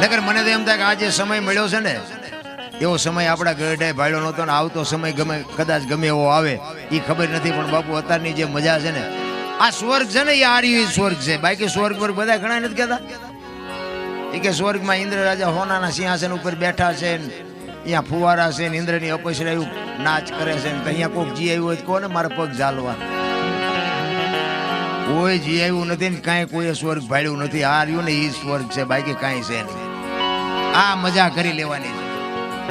નગર મને તો એમ થાય કે આ જે સમય મળ્યો છે ને, એવો સમય આપણા ગઢે ભાડ્યો નહોતો ને આવતો સમય ગમે, કદાચ ગમે એવો આવે એ ખબર નથી, પણ બાપુ અત્યારની જે મજા છે ને, આ સ્વર્ગ છે ને એ આર્યુ સ્વર્ગ છે. બાકી સ્વર્ગ પર બધા ઘણા નથી કહેતા? એ કે સ્વર્ગમાં ઇન્દ્ર રાજા હોનાના સિંહાસન ઉપર બેઠા છે ને અહીંયા ફુવારા છે ને, ઇન્દ્રની અપસરાયું નાચ કરે છે ને અહીંયા કોઈક જી આવ્યું હોય કોને મારા પગ ઝાલવા? કોઈ જી આવ્યું નથી ને, કાંઈ કોઈએ સ્વર્ગ ભાડ્યું નથી. આ ને એ સ્વર્ગ છે, બાકી કાંઈ છે નહીં. આ મજા કરી લેવાની.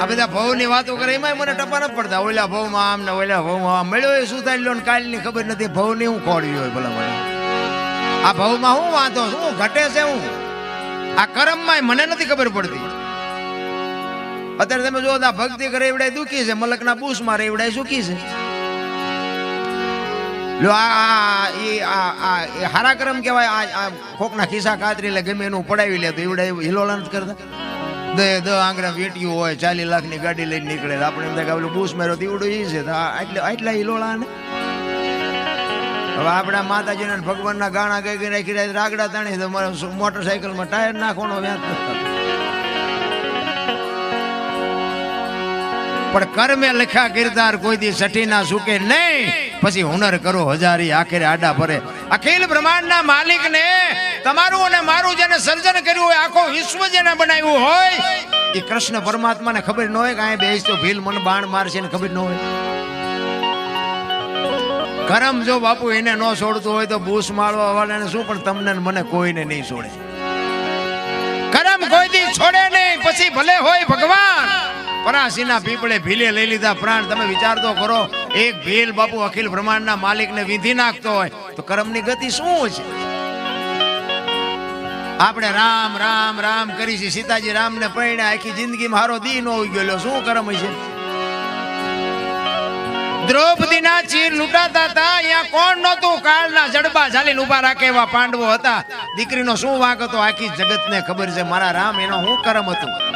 આ બધા ભવની વાતો કરે એમાં મને ટપા ન પડતા. ઓલા ભવમાં આમ ને ઓલા ભવમાં આમ. મળ્યો એ શું થાય લો કાલની ખબર નથી. ભવની હું ખોડવી હોય ભલા મને આ ભવમાં હું વાંધો? શું ઘટે છે હું? આ કર્મમાં મને નથી ખબર પડતી. અત્યારે તમે જો આ ભક્તિ કરે એવડાય દુખી છે. મલકના બૂસ મારે એવડાય સુખી છે. લો, આ આ એ આ આ, એ હારા કરમ કહેવાય. આ કોકના ખિસ્સા કાતરી લે, ગમે એનું પડાવી લે, તો એવડાય હિલોલા નથી કરતા. દે દ આંગળા વેટ્યું હોય, ચાલીસ લાખની ગાડી લઈને નીકળે. આપણે એમ થાય કે પેલું બૂસ માર્યો તો એવડું ઈ છે. આટલા આટલા હિલોળા ને? હવે આપણા માતાજીના ભગવાનના ગાણા ગઈ ગઈ રાખી રાખડા તાણી તો મારે મોટરસાયકલમાં ટાયર નાખવાનો વ્યાજ પણ કર્મે લખ્યા કિરદાર કોઈ દી સઠી ના સુકે નહીં. પછી હુનર કરો હજારી, આખરે આડા ભરે. અખિલ બ્રહ્માંડના માલિકને તમારું અને મારું જેને સર્જન કર્યું હોય, આખો વિશ્વ જેને બનાવ્યું હોય એ કૃષ્ણ પરમાત્માને ખબર ન હોય કે અહીં બેસ ભીલ મન બાણ મારશે ને ખબર ન હોય. કરમ જો બાપુ એને ન છોડતું હોય તો બૂસ મારવા વાળાને શું? પણ તમને મને કોઈને નહીં છોડે. કરમ કોઈ દી છોડે નહીં, પછી ભલે હોય ભગવાન પરાસીના પીપળે ભીલે લઈ લીધા પ્રાણ. તમે વિચાર તો કરો, એક ભીલ બાપુ અખિલ બ્રહ્માંડના માલિકને વિધિ નાખતો હોય, તો કર્મની ગતિ શું છે? આપણે રામ રામ રામ કરી છે. સીતાજી રામને પરણે આખી જિંદગીમાં હારો દી નો ગયેલો. શું કર્મ છે? દ્રૌપદીના ચીર લૂંટાતા હતા. અહીંયા કોણ નહોતું? કાળના જડબા ઝાલીને ઊભા રાખે એવા પાંડવો હતા. દીકરીનો શું વાંક હતો? આખી જગતને ખબર છે. મારા રામ, એનો શું કર્મ હતું?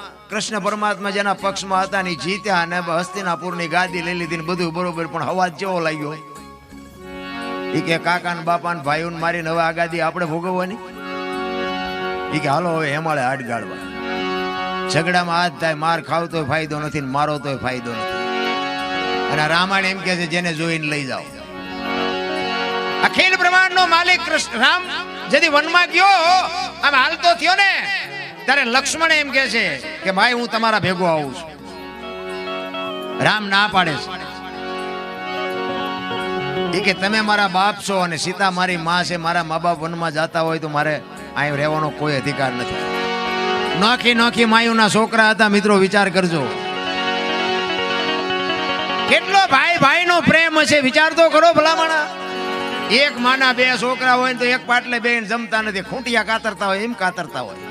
કૃષ્ણ પરમાત્મા જેના પક્ષમાં હતા ને જીત્યા અને હસ્તિનાપુરની ગાદી લઈ લીધી ને બધું બરોબર, પણ હવાજ જેવો લાગ્યો? એ કે કાકા ને બાપા ને ભાઈઓ મારીને હવે આ ગાદી આપણે ભોગવવાની? એ કે હાલો હવે હેમાળે હાડ ગાળવા. ઝઘડામાં હાથ થાય, માર ખાવ તોય ફાયદો નથી ને મારો તોય ફાયદો નથી. અને રામાયણ એમ કે છે, જેને જોઈને લઈ જાઓ. અખિલ બ્રહ્માંડ નો માલિક કૃષ્ણ, રામ, જેથી વનમાં ગયો, આમ હાલતો થયો ને ત્યારે લક્ષ્મણ એમ કે છે કે ભાઈ, હું તમારા ભેગો આવું છું. રામ ના પાડે છે. એ કે તમે મારા બાપ છો અને સીતા મારી માં છે, મારા મા બાપ વનમાં જતા હોય તો મારે અહીં રહેવાનો કોઈ અધિકાર નથી. નોખી નોખી માયુના છોકરા હતા, મિત્રો, વિચાર કરજો. કેટલો ભાઈ ભાઈ નો પ્રેમ હશે, વિચાર તો કરો ભલામણા. એક માના બે છોકરા હોય તો એક પાટલે બેન જમતા નથી, ખૂંટિયા કાતરતા હોય, એમ કાતરતા હોય.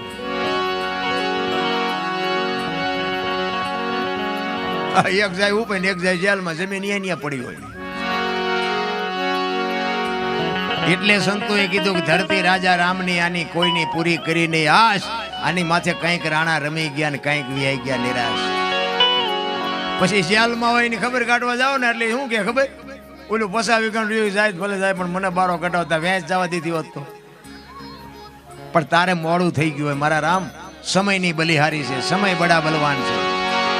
એક જાય ઉપર ને એક જાય જેલમાં, જમીન અહીંયા પડી હોય. એટલે સંતોએ કીધું કે ધરતી રાજા રામની આની કોઈની પૂરી કરી નહીં. આશ, આની માથે કંઈક રાણા રમી ગયા ને કંઈક વિયાઈ ગયા નિરાશ. પછી જેલમાં હોય એની ખબર કાઢવા જાવ ને એટલે શું કે ખબર? ઓલું પસાવી ગણ રહ્યું જાય ભલે જાય પણ મને બારો કટાવતા વેચ જવા દીધી હોત તો. પણ તારે મોડું થઈ ગયું હોય મારા રામ. સમયની બલિહારી છે, સમય બડા બલવાન છે.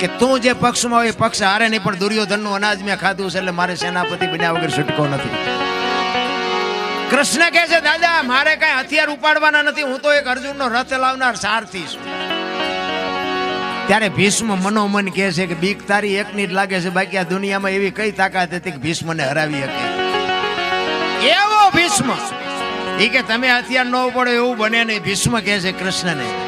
કે તું જે પક્ષમાં હોય પક્ષ હારે નહીં, પણ દુર્યોધનનું અનાજ મેં ખાધું છે એટલે મારે સેનાપતિ બન્યા વગર છૂટકો નથી. કૃષ્ણ કહે છે, દાદા, મારે કઈ હથિયાર ઉપાડવાના નથી, હું તો એક અર્જુનનો રથ લાવનાર સારથી છું. ત્યારે ભીષ્મ મનોમન કહે છે કે, બીક તારી એકની જ લાગે છે, બાકી આ દુનિયામાં એવી કઈ તાકાત હતી કે ભીષ્મને હરાવી શકે? એવો ભીષ્મ. એ કે, તમે હથિયાર ન પડો એવું બને નહીં. ભીષ્મ કહે છે, કૃષ્ણને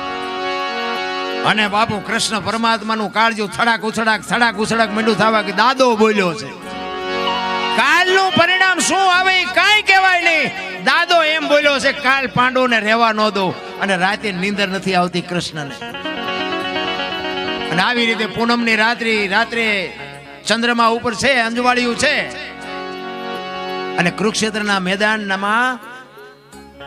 અને બાપુ કૃષ્ણ પરમાત્માનું કાળજું થડાક ઉછડાક થડાક ઉછડાક મીંડું થવા કે દાદો બોલ્યો છે. કાલનું પરિણામ શું આવે એ કાંઈ કહેવાય નહીં. દાદો એમ બોલ્યો છે, કાલ પાંડવોને રહેવા ન દો અને રાતે નીંદર નથી આવતી કૃષ્ણને. અને આવી રીતે પૂનમની રાત્રિ, રાત્રે ચંદ્રમા ઉપર છે, અંજવાળિયું છે. અને કુરુક્ષેત્રના મેદાનમાં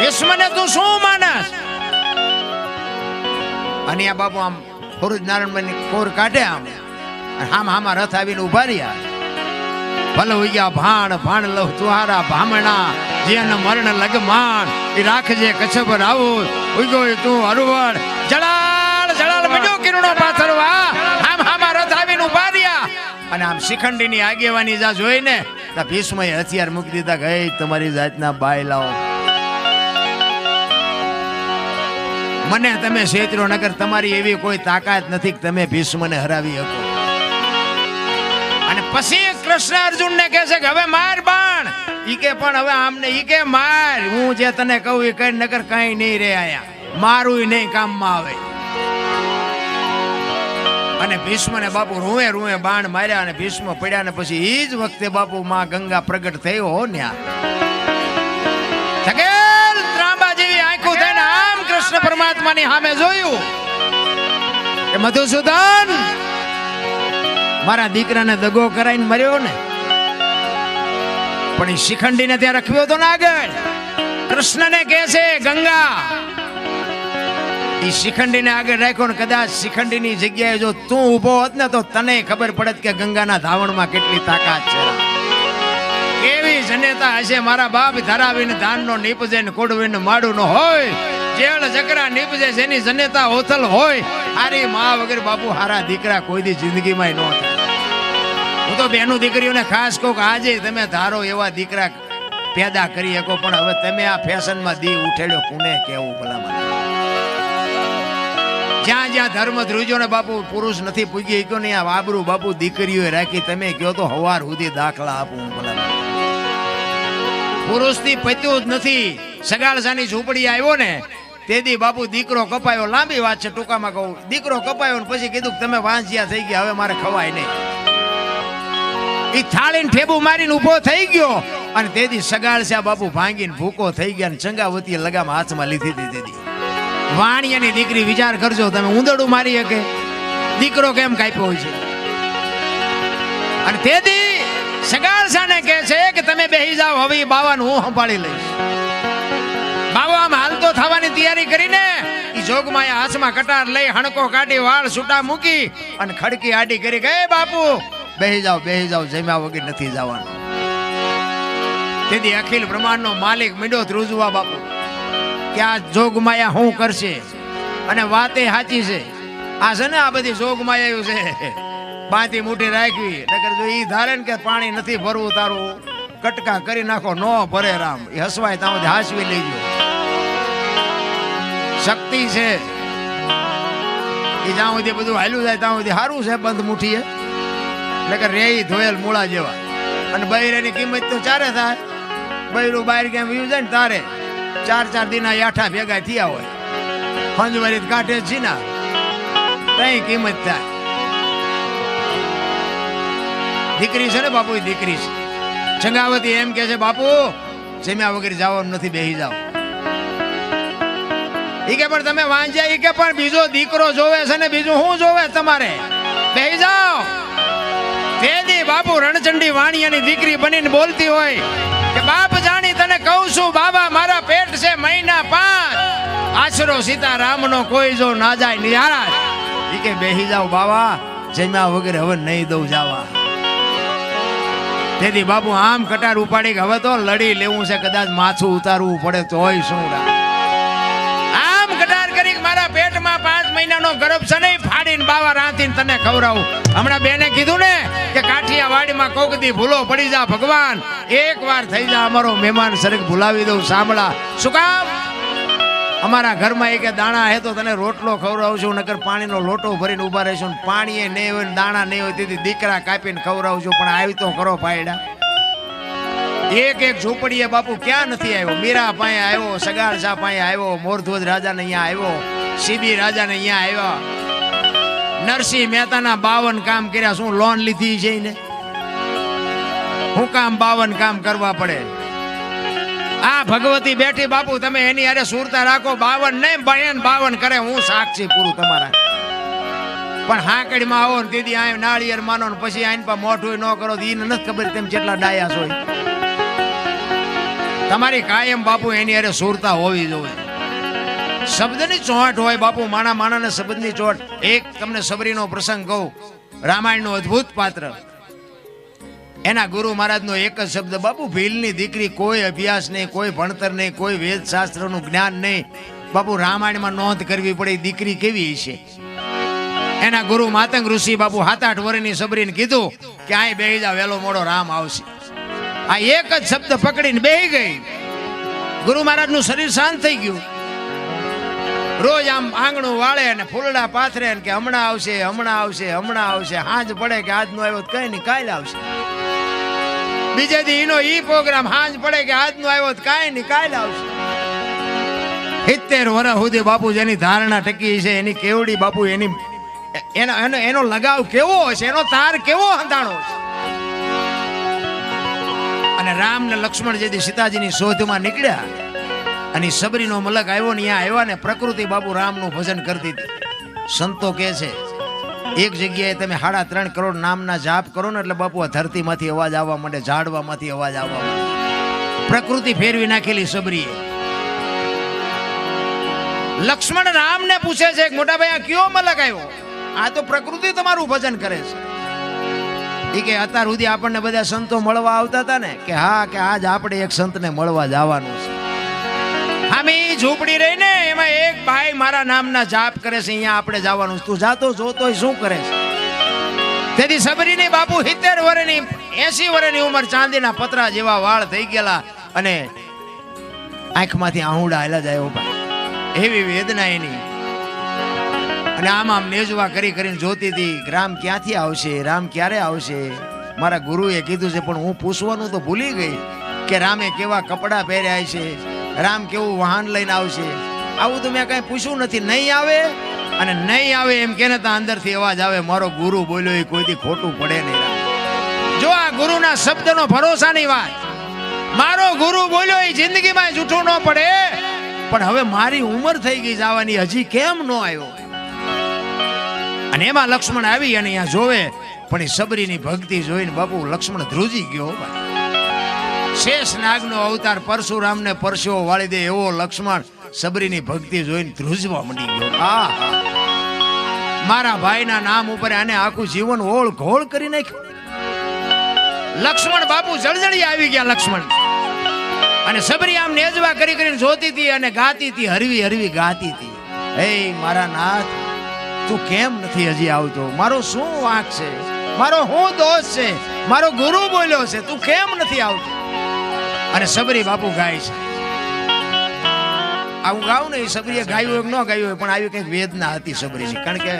ભીષ્મને તું શું માનસ? અને આ બાપુ આમ ફોરુજ નારાયણ કોર કાઢે આમ. હામ હામા રથ આવીને ઊભા રહ્યા. ભલે ગયા ભાણ ભાણ લવ તુહારા ભામણા જેન મરણ લગમાણ, એ રાખજે કચ્છ આવો ઉગ્યો તું હરવડ જળાલ જળાલ બન્યો કિરણો પાથરવા. આમ હામા રથ આવીને ઊભા રહ્યા. અને આમ શિખંડીની આગેવાની જા જોઈને ભીષ્મએ હથિયાર મૂકી દીધા ગઈ તમારી જાતના બાય લાવો મને તમે શેત્રો નગર, તમારી એવી કોઈ તાકાત નથી કે તમે ભીષ્મને હરાવી શકો. અને પછી કૃષ્ણ અર્જુન ને કહે છે કે હવે માર બાણ. ઈ કે પણ હવે આમને ઈ કે માર. હું જે તને કહું એ કઈ નગર કઈ નહીં રે મારું નહીં કામમાં આવે. અને ભીષ્મને બાપુ રૂએ રૂએ બાણ માર્યા અને ભીષ્મ પડ્યા ને પછી એ જ વખતે બાપુ માં ગંગા પ્રગટ થયો હો ન્યા. પરમાત્માની સામે જોયું કે મધુસૂદન, મારા દીકરાને દગો કરાઈને મર્યો ને. પણ એ શિખંડીને ત્યાં રખવ્યો તો ને આગળ કૃષ્ણને કહે છે, ગંગા. એ શિખંડીને આગળ રાખ્યો ને કદાચ શિખંડીની જગ્યાએ જો તું ઊભો હોત ને તો તને ખબર પડત કે ગંગાના ધાવણમાં કેટલી તાકાત છે. કેવી જનેતા હશે મારા બાપ ધરાવીને ધાનનો નીપજે ને કોડવીને માડું નો હોય. જેળ જકરા નીપજે જેની જનેતા ઓથલ હોય, હારી મા વગર બાપુ હારા દીકરા કોઈ દી જિંદગીમાં ન થાય. હું તો બેનું દીકરીઓને ખાસ કહું કે આજે તમે ધારો એવા દીકરા પેદા કરી શકો, પણ હવે તમે આ ફેશનમાં દી ઉઠેલો કોને કેવું ભલામાં જ્યાં જ્યાં ધર્મ ધ્રુજો ને બાપુ પુરુષ નથી પૂગી ગયો ને આ વાબરું બાપુ દીકરીઓ રાખી, તમે કયો તો હવાર સુધી દાખલા આપું ભલા પુરુષથી પત્યું જ નથી. સગાળસાની ઝૂંપડી આવ્યો ને તેથી બાપુ દીકરો કપાયો, લાંબી વાત છે ટૂંકામાં કહું. દીકરો કપાયો ને પછી કીધું તમે વાંચ્યા થઈ ગયા, હવે મારે ખવાય નહીં. ઈ થાળીને ઠેબુ મારીને ઊભો થઈ ગયો અને તેથી સગાળસ્યા બાપુ ભાંગીને ભૂકો થઈ ગયા ને લગામ હાથમાં લીધી હતી તેથી. વાણિયાની દીકરી વિચાર કરજો, તમે ઉંદડું મારી શકે. દીકરો કેમ કાપ્યો હોય છે? અને તેથી સગાળસાને કહે છે કે તમે બેહી જાઓ, હવે બાવાને હું સંભાળી લઈશ. બાવો થવાની તૈયારી કરીને ઈ જોગમાયા હાથમાં કટાર લઈ હણકો કાઢી વાળ છૂટા મૂકી અને ખડકી આડી કરી ગયે બાપુ, બેહી જાઓ બેહી જાઓ, જમ્યા વગર નથી જવાનું. તેથી અખિલ બ્રહ્માંડનો માલિક મીડો ધ્રુજવા બાપુ, કે આ જોગમાયા શું કરશે? અને વાતે સાચી છે. આ છે ને આ બધી જોગમાયા છે. બાંધી મૂઠી રાખવી, નકર જો ઈ ધારે ને કે પાણી નથી ભરવું તારું, કટકા કરી નાખો, નો ભરે રામ. એ હસવાય ત્યાં સુધી લઈ લેજો. શક્તિ છે. એ જ્યાં સુધી બધું હાલ્યું જાય, ત્યાં સુધી સારું છે બંધ મુઠીએ નકર રે ઈ ધોયેલ મૂળા જેવા. અને બૈરેની કિંમત તો ચારે થાય. બૈરું બહાર કેમ વ્યુ જાય ને તારે. ચાર ચાર દિના આઠા ભેગા થયા હોય. ખંજવારી કાઢે છીના કઈ કિંમત થાય. દીકરી છે ને બાપુ દીકરી છે. ચંગાવતી એમ કે છે, બાપુ, જમ્યા વગર જવાનું નથી, બેહી જાઓ. ઈ કે પણ તમે વાંચ્યા, ઈ કે પણ બીજો દીકરો જોવે છે ને બીજું શું જોવે તમારે? બેહી જાઓ. તેદી બાપુ રણચંડી વાણિયાની દીકરી બનીને બોલતી હોય કે, બાપ જાણી તને કહું છું, બાબા મારા પેટ છે મહિના પાંચ. આશરો સીતારામનો કોઈ જો ના જાય નિહારા એ કે, બેહી જાઓ બાબા, જમ્યા વગર હવે નહીં દઉં જાવા. તેથી બાપુ આમ કટાર ઉપાડી કે, હવે તો લડી લેવું છે, કદાચ માથું ઉતારવું પડે તોય શું રા. પેટમાં પાંચ મહિનાનો ગર્ભ છે નહીં ફાડીને બાવા રાંધીને તને ખવડાવું. હમણાં બેને કીધું ને કે કાઠિયાવાડીમાં કોક દી ભૂલો પડી જા ભગવાન. એક વાર થઈ જા અમારો મહેમાન સરક ભૂલાવી દઉં સાંભળા. શું કામ? અમારા ઘરમાં એક દાણા હે તો તને રોટલો ખવડાવશું, નકર પાણીનો લોટો ભરીને ઊભા રહીશું પાણીએ પાણી નહીં હોય ને દાણા નહીં હોય, તેથી દીકરા કાપીને ખવડાવશું પણ આવી તો કરો પાયડા એક એક ઝૂંપડીએ બાપુ ક્યાં નથી આવ્યો? મીરા પાસે આવ્યો સગાર શાહ પાસે આવ્યો, મોરધ્વજ રાજાને અહીંયા આવ્યો. સીબી રાજાને અહીંયા આવ્યા. નરસિંહ મહેતાના બાવન કામ કર્યા, શું લોન લીધી છે ને હું કામ બાવન કામ કરવા પડે? આ ભગવતી બેઠી બાપુ, તમે એની અરે સુરતા રાખો, બાવન નહીં બયન બાવન કરે, હું સાક્ષી પૂરું તમારા. પણ હાંકડીમાં આવો ને દીદી આ નાળિયેર માનો ને પછી આઈન પર મોઢું ન કરો, તો નથી ખબર તેમ જેટલા ડાયા હોય તમારી કાયમ બાપુ એની અરે સુરતા હોવી જોઈએ. શબ્દની ચોહાટ હોય બાપુ, માણા માણાને શબ્દની ચોટ. એક તમને સબરીનો પ્રસંગ કહું. રામાયણનું અદ્ભુત પાત્ર. એના ગુરુ મહારાજનો એક જ શબ્દ, બાપુ, ભીલની દીકરી કોઈ અભ્યાસ નહીં, કોઈ ભણતર નહીં, કોઈ વેદશાસ્ત્રનું જ્ઞાન નહીં. બાપુ, રામાયણમાં નોંધ કરવી પડે દીકરી કેવી છે એના ગુરુ માતંગ ઋષિ બાપુ સાત આઠ વર્ષની સબરીને કીધું કે આ બેહી જા, વેલો મોડો રામ આવશે. આ એક જ શબ્દ પકડીને બેહી ગઈ. ગુરુ મહારાજનું શરીર શાંત થઈ ગયું. રોજ આમ આંગણું વાળે ને ફૂલડા પાથરે ને કે હમણાં આવશે હમણાં આવશે હમણાં આવશે. હાંજ પડે કે આજ નો આવ્યો કઈ નહીં, કાલ આવશે. બીજે દી એનો ઈ પ્રોગ્રામ હાંજ પડે કે આજ નો આવ્યો કઈ નહીં, કાલે આવશે. સિત્તેર વર્ષ સુધી બાપુ જેની ધારણા ટકી છે, એની કેવડી બાપુ એની એનો એનો એનો લગાવ કેવો હશે, એનો તાર કેવો હંધાણો હશે? અને રામ ને લક્ષ્મણ જેથી સીતાજીની શોધમાં નીકળ્યા. અને સબરીનો મલક આવ્યો ને ત્યાં આવ્યા ને પ્રકૃતિ બાપુ રામનું ભજન કરતી હતી. સંતો કહે છે, એક જગ્યાએ તમે સાડા ત્રણ કરોડ નામના જાપ કરો ને એટલે બાપુ આ ધરતીમાંથી અવાજ આવવા માંડે, ઝાડવામાંથી અવાજ આવવા પ્રકૃતિ ફેરવી નાખેલી સબરીએ. લક્ષ્મણ રામને પૂછે છે કે મોટા ભાઈ, આ કયો મલક આવ્યો? આ તો પ્રકૃતિ તમારું ભજન કરે છે. એ કે અત્યાર સુધી આપણને બધા સંતો મળવા આવતા હતા ને, કે હા, કે આજ આપણે એક સંતને મળવા જવાનું છે. ઝૂંપડી રહી ને એમાં એક ભાઈ મારા નામના જાપ કરે છે, અહીંયા આપણે જવાનું તું જાતો જોતો શું કરે છે? તેથી સબરીની બાપુ સિત્તેર વર્ષની એસી વર્ષની ઉંમર ચાંદીના પતરા જેવા વાળ થઈ ગયેલા અને આંખમાંથી આહુડા હેલા જાય ઊભા. એવી વેદના એની. અને આમ આમ નેજવા કરી કરીને જોતી હતી, રામ ક્યાંથી આવશે? રામ ક્યારે આવશે? મારા ગુરુએ કીધું છે, પણ હું પૂછવાનું તો ભૂલી ગઈ કે રામે કેવા કપડાં પહેર્યા છે? રામ કેવું વાહન લઈને આવશે? આવું તો મેં કાંઈ પૂછ્યું નથી. નહીં આવે અને નહીં આવે એમ કે ત્યાં અંદરથી અવાજ આવે. મારો ગુરુ બોલ્યો, એ કોઈથી ખોટું પડે નહીં જો આ ગુરુના શબ્દનો ભરોસાની વાત. મારો ગુરુ બોલ્યો, એ જિંદગીમાં જૂઠું ન પડે. પણ હવે મારી ઉંમર થઈ ગઈ જવાની, હજી કેમ ન આવ્યો? અને એમાં લક્ષ્મણ આવી અને અહીંયા જોવે, પણ એ સબરીની ભક્તિ જોઈને બાપુ લક્ષ્મણ ધ્રુજી ગયો ભાઈ. શેષ નાગનો અવતાર પરશુરામને પરસેવો વાળી દે એવો લક્ષ્મણ સબરીની ભક્તિ જોઈને ધ્રુજવા મંડી ગયો. આ મારા ભાઈના નામ ઉપર આને આખું જીવન ઓળ ઘોળ કરી નાખ્યું. લક્ષ્મણ બાપુ જળજળી આવી ગયા લક્ષ્મણ. અને સબરી આમ નેજવા કરી કરીને જોતી હતી અને ગાતી હતી, હરવી હરવી ગાતી હતી. હે મારા નાથ, તું કેમ નથી હજી આવતો? મારો શું વાંક છે? મારો શું દોષ છે? મારો ગુરુ બોલ્યો છે, તું કેમ નથી આવતો? અને સબરી બાપુ ગાય છે. આવું ગાઉં ને એ સબરીએ ગાયું કે ન ગાયું હોય, પણ આવી કંઈક વેદના હતી સબરીની. કારણ કે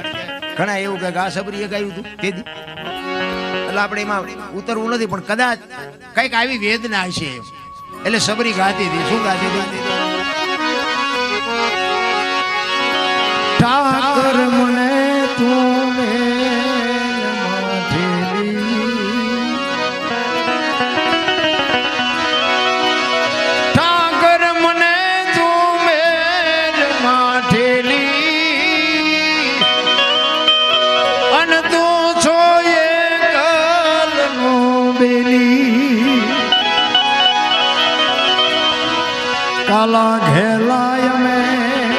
ઘણા એવું કે આ સબરીએ ગાયું હતું તેથી એટલે આપણે એમાં ઉતરવું નથી, પણ કદાચ કંઈક આવી વેદના હશે એટલે સબરી ગાતી હતી. શું ગાતી હતી? ઠાકર મને કાલા ઘેલાય મેં.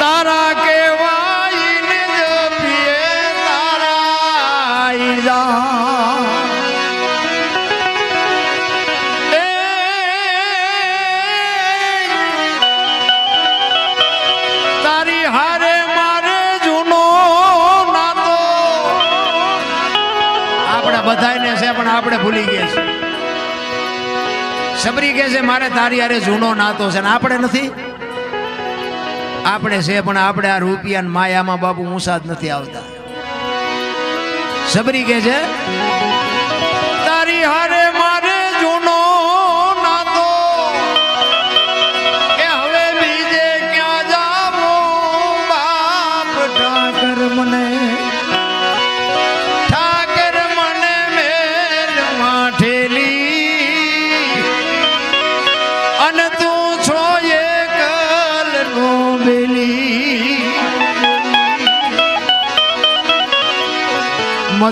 તારા કેવાય જપીએ તારા જા. એ તારી હારે મારે જૂનો નાતો. આપણે બધાને છે, પણ આપણે ભૂલી ગયા છે સબરી કહે છે, મારે તારી હારે જૂનો નાતો છે ને આપણે નથી? આપણે છે, પણ આપણે આ રૂપિયા માયામાં બાપુ ઊંસા જ નથી આવતા. સબરી કહે છે, તારી હારે મારે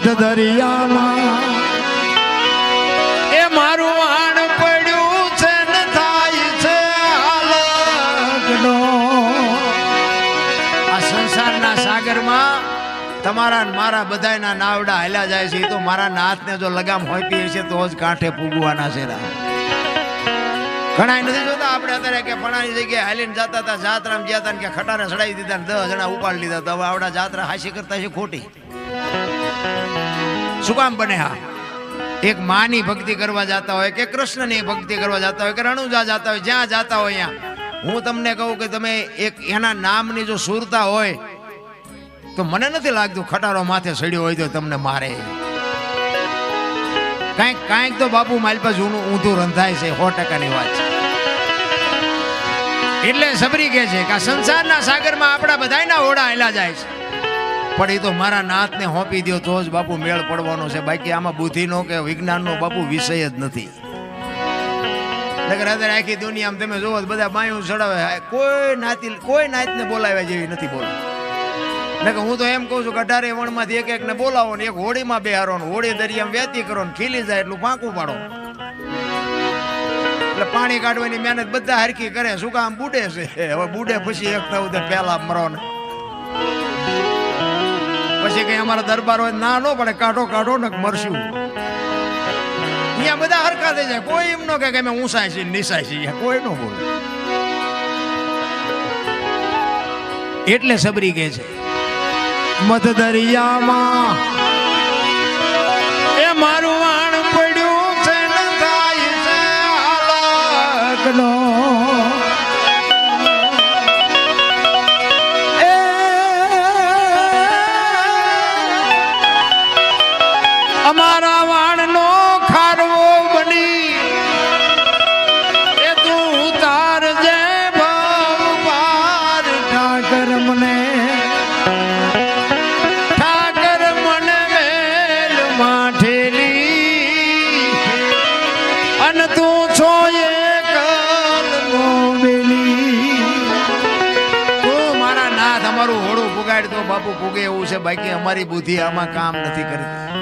મધ દરિયામાં. એ મારું વાણ પડ્યું છે, ને થાય છે આ સંસારના સાગરમાં તમારા મારા બધાના નાવડા હાલ્યા જાય છે, એ તો મારા નાથને જો લગામ હોઈતી હશે તો જ કાંઠે પૂગવાના છે. ઘણા નથી જોતા આપણે અત્યારે કે ફણાની જગ્યાએ હાલીને જતા હતા, જાત્રામાં ગયા હતા કે ખટારે ચડાવી દીધા દસ જણા ઉપાડી લીધા તો હવે આવડા જાત્રા હાસી કરતા છે ખોટી. શું કામ બને હા. એક માની ભક્તિ કરવા જતા હોય કે કૃષ્ણની ભક્તિ કરવા જતા હોય કે રણુજા જતા હોય, જ્યાં જતા હોય ત્યાં. હું તમને કહું કે તમે એક એના નામની જો સુરતા હોય, તો મને નથી લાગતું ખટારો માથે સડ્યો હોય તો તમને મારે. કાંઈક કાંઈક તો બાપુ માલપા જૂનું ઊંધું રંધાય છે, સો ટકાની વાત છે. એટલે સબરી કહે છે કે આ સંસારના સાગરમાં આપણા બધાયના ઓળા હેલા જાય છે. પણ એ તો મારા નાથને હોંપી દો તો જ બાપુ મેળ પડવાનો છે. બાકી આમાં બુદ્ધિનો કે વિજ્ઞાનનો બાપુ વિષય જ નથી. અત્યારે આખી દુનિયામાં તમે જોવો બધા બાયું ચડાવે. કોઈ નાતી, કોઈ નાતને બોલાવ્યા જેવી નથી બોલતી નકર હું તો એમ કહું છું કે અઢારે વણમાંથી એક એકને બોલાવો ને એક હોળીમાં બેહારો ને હોળી દરિયામાં વેતી કરો ને ખીલી જાય એટલું પાંકું પાડો. એટલે પાણી કાઢવાની મહેનત બધા હરખી કરે. શું કામ બુડે છે? હવે બુડે પછી એક થવું તો પહેલા મરો ને પછી કઈ અમારા દરબાર હોય ના પડે, કાઢો કાઢો ને મરશું. અહીંયા બધા હરખા થઈ જાય. કોઈ એમ ન કે અમે ઊંસાય છીએ નિસાય છીએ. કોઈ નો બોલે. એટલે સબરી કે છે મધ દરિયામાં એ મારું વાણ પડ્યું છે ને થાય છે હાલાક. બાકી અમારી બુદ્ધિ આમાં કામ નથી કરતી.